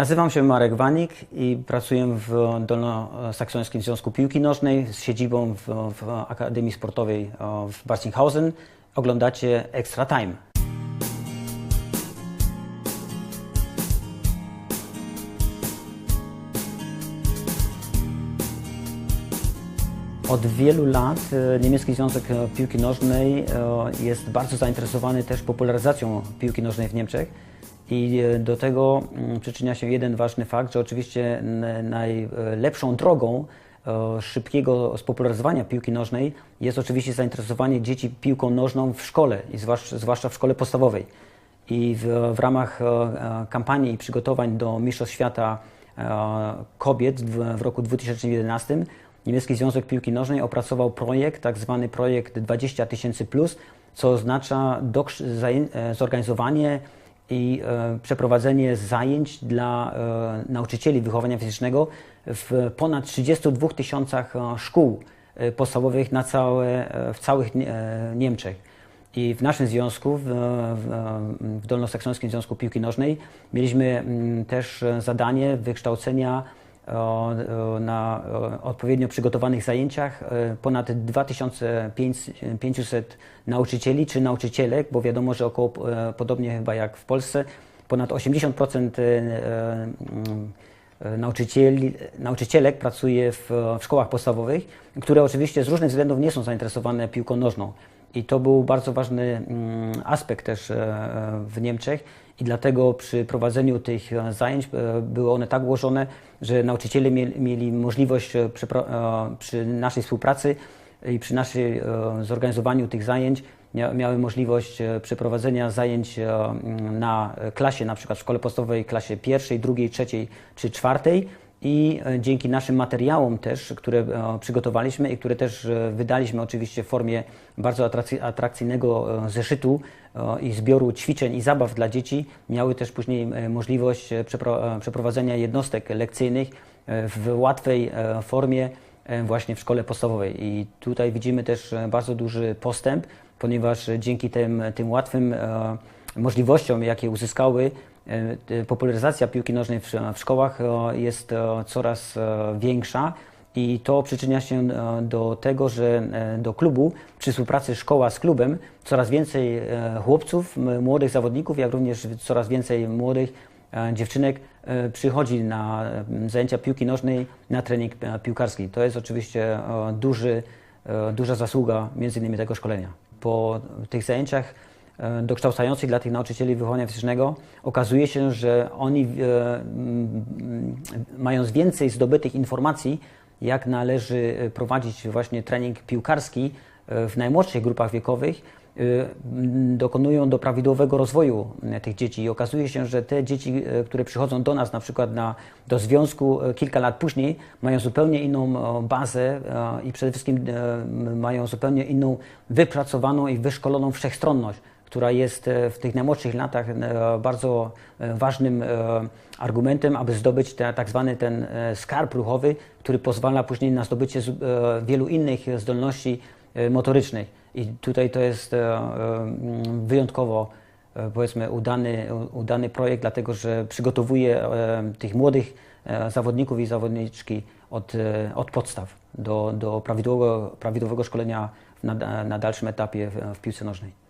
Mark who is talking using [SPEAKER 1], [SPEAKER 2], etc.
[SPEAKER 1] Nazywam się Marek Wanik i pracuję w Dolnosaksońskim Związku Piłki Nożnej z siedzibą w, w Akademii Sportowej w Barsinghausen. Oglądacie Extra Time. Od wielu lat e, Niemiecki Związek Piłki Nożnej e, jest bardzo zainteresowany też popularyzacją piłki nożnej w Niemczech. I e, do tego mm, przyczynia się jeden ważny fakt, że oczywiście najlepszą drogą e, szybkiego spopularyzowania piłki nożnej jest oczywiście zainteresowanie dzieci piłką nożną w szkole, i zwłaszcza, w szkole podstawowej. I w, w ramach e, kampanii i przygotowań do Mistrzostw Świata kobiet w, w roku 2011 Niemiecki Związek Piłki Nożnej opracował projekt, tak zwany projekt 20 tysięcy plus, co oznacza zorganizowanie i e, przeprowadzenie zajęć dla e, nauczycieli wychowania fizycznego w ponad 32 tysiącach e, szkół podstawowych na całe, w całych Nie- Niemczech. I w naszym związku, w, w, Dolnosaksońskim Związku Piłki Nożnej, mieliśmy mm, też zadanie wykształcenia na odpowiednio przygotowanych zajęciach e, ponad 2500 nauczycieli czy nauczycielek, bo wiadomo, że około, e, podobnie chyba jak w Polsce, ponad 80% e, mm, nauczycieli, nauczycielek pracuje w, w szkołach podstawowych, które oczywiście z różnych względów nie są zainteresowane piłką nożną. I to był bardzo ważny mm, aspekt też e, w Niemczech. I dlatego przy prowadzeniu tych e, zajęć e, były one tak ułożone, że nauczyciele mieli, możliwość e, e, przy naszej współpracy i przy naszym zorganizowaniu tych zajęć mia- miały możliwość e, przeprowadzenia zajęć e, na klasie, na przykład w szkole podstawowej, klasie pierwszej, drugiej, trzeciej czy czwartej i e, dzięki naszym materiałom też, które e, przygotowaliśmy i które też e, wydaliśmy oczywiście w formie bardzo atrakcy- atrakcyjnego zeszytu i zbioru ćwiczeń i zabaw dla dzieci, miały też później możliwość przepro- przeprowadzenia jednostek lekcyjnych w łatwej formie właśnie w szkole podstawowej. I tutaj widzimy też bardzo duży postęp, ponieważ dzięki tym, tym łatwym możliwościom, jakie uzyskały, popularyzacja piłki nożnej w, szkołach e, jest e, coraz e, większa. I to przyczynia się e, do tego, że e, do klubu przy współpracy szkoła z klubem coraz więcej e, chłopców, młodych zawodników, jak również coraz więcej młodych e, dziewczynek e, przychodzi na e, zajęcia piłki nożnej, na trening e, piłkarski. To jest oczywiście e, duży, e, duża zasługa między innymi tego szkolenia. Po tych zajęciach e, dokształcających dla tych nauczycieli wychowania fizycznego okazuje się, że oni e, mając więcej zdobytych informacji, jak należy e, prowadzić właśnie trening piłkarski e, w najmłodszych grupach wiekowych, e, dokonują do prawidłowego rozwoju e, tych dzieci. I okazuje się, że te dzieci, e, które przychodzą do nas na przykład na, do związku e, kilka lat później, mają zupełnie inną e, bazę e, i przede wszystkim e, mają zupełnie inną wypracowaną i wyszkoloną wszechstronność która jest e, w tych najmłodszych latach e, bardzo e, ważnym argumentem, aby zdobyć te, tak zwany ten skarb ruchowy, który pozwala później na zdobycie wielu innych zdolności motorycznych. I tutaj to jest wyjątkowo powiedzmy udany, udany projekt, dlatego że przygotowuje tych młodych zawodników i zawodniczki od, od podstaw do, do prawidłowego, prawidłowego szkolenia na, na dalszym etapie w, w piłce nożnej.